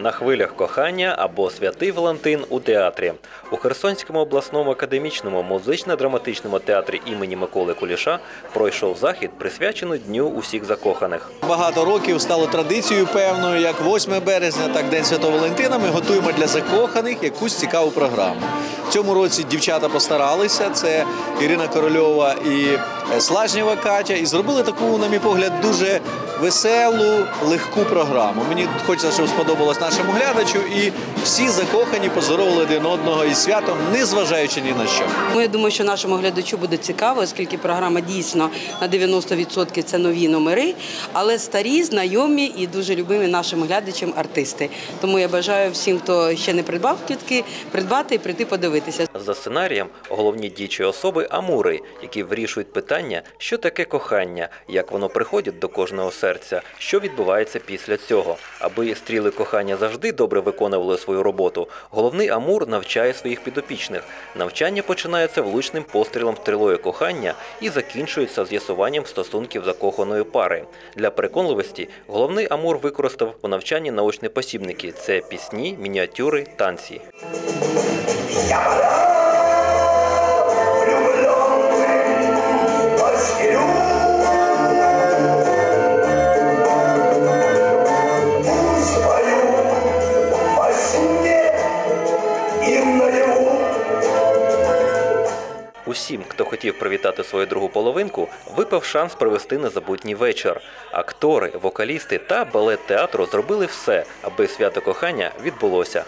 на хвилях кохання або святий Валентин у театрі. У Херсонському обласному академічному музично-драматичному театрі імені Миколи Куліша пройшов захід, присвячений Дню усіх закоханих. Багато років стало традицією певною, як 8 березня, так День Святого Валентина. Ми готуємо для закоханих якусь цікаву програму. В цьому році дівчата постаралися. Це Ірина Корольова і е, Слажнєва Катя. І зробили таку, на мій погляд, дуже веселу, легку програму. Мені хочеться, щоб сподобалось нашому глядачу. І всі закохані поздоровили один одного із святом, не зважаючи ні на що. Ну, я думаю, що нашому глядачу буде цікаво, оскільки програма дійсно на 90% це нові номери, але старі, знайомі і дуже любимі нашим глядачам артисти. Тому я бажаю всім, хто ще не придбав квітки, придбати і прийти подивитися. За сценарієм головні діючі особи амури, які вирішують питання, що таке кохання, як воно приходить до кожного серця, що відбувається після цього. Аби стріли кохання завжди добре виконували свою роботу. Головний амур навчає своїх підопічних. Навчання починається влучним пострілом стрілою кохання і закінчується з'ясуванням стосунків закоханої пари. Для переконливості головний амур використав у навчанні научні посібники: це пісні, мініатюри, танці. Усім, хто хотів привітати свою другу половинку, випав шанс провести незабутній вечір. Актори, вокалісти та балет театру зробили все, аби свято кохання відбулося.